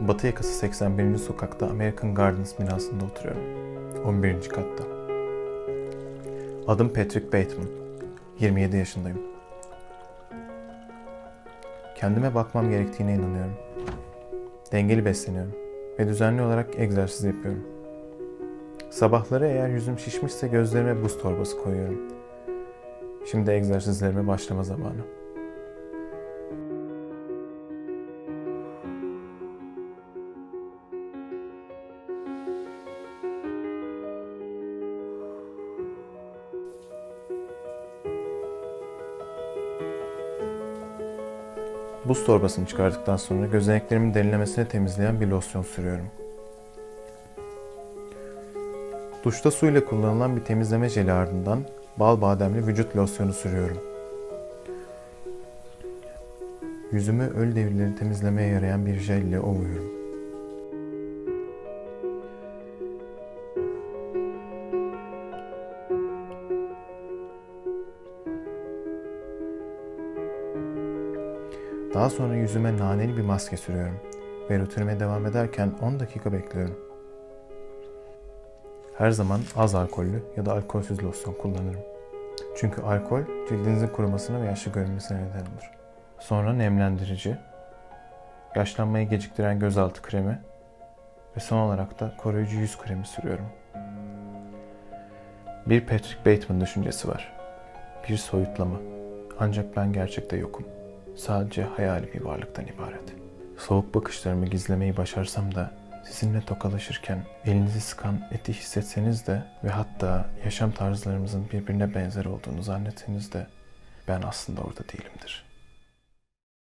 Batı yakası 81. sokakta American Gardens binasında oturuyorum. 11. katta. Adım Patrick Bateman. 27 yaşındayım. Kendime bakmam gerektiğine inanıyorum. Dengeli besleniyorum ve düzenli olarak egzersiz yapıyorum. Sabahları eğer yüzüm şişmişse gözlerime buz torbası koyuyorum. Şimdi egzersizlerime başlama zamanı. Buz torbasını çıkardıktan sonra gözeneklerimin derinlemesine temizleyen bir losyon sürüyorum. Duşta su ile kullanılan bir temizleme jeli ardından bal bademli vücut losyonu sürüyorum. Yüzümü ölü devirleri temizlemeye yarayan bir jel ile ovuyorum. Daha sonra yüzüme naneli bir maske sürüyorum ve rutinime devam ederken 10 dakika bekliyorum. Her zaman az alkollü ya da alkolsüz losyon kullanırım. Çünkü alkol cildinizin kurumasına ve yaşlı görünmesine neden olur. Sonra nemlendirici, yaşlanmayı geciktiren gözaltı kremi ve son olarak da koruyucu yüz kremi sürüyorum. Bir Patrick Bateman düşüncesi var. Bir soyutlama. Ancak ben gerçekte yokum. Sadece hayali bir varlıktan ibaret. Soğuk bakışlarımı gizlemeyi başarsam da sizinle tokalaşırken elinizi sıkan eti hissetseniz de ve hatta yaşam tarzlarımızın birbirine benzer olduğunu zannetseniz de ben aslında orada değilimdir.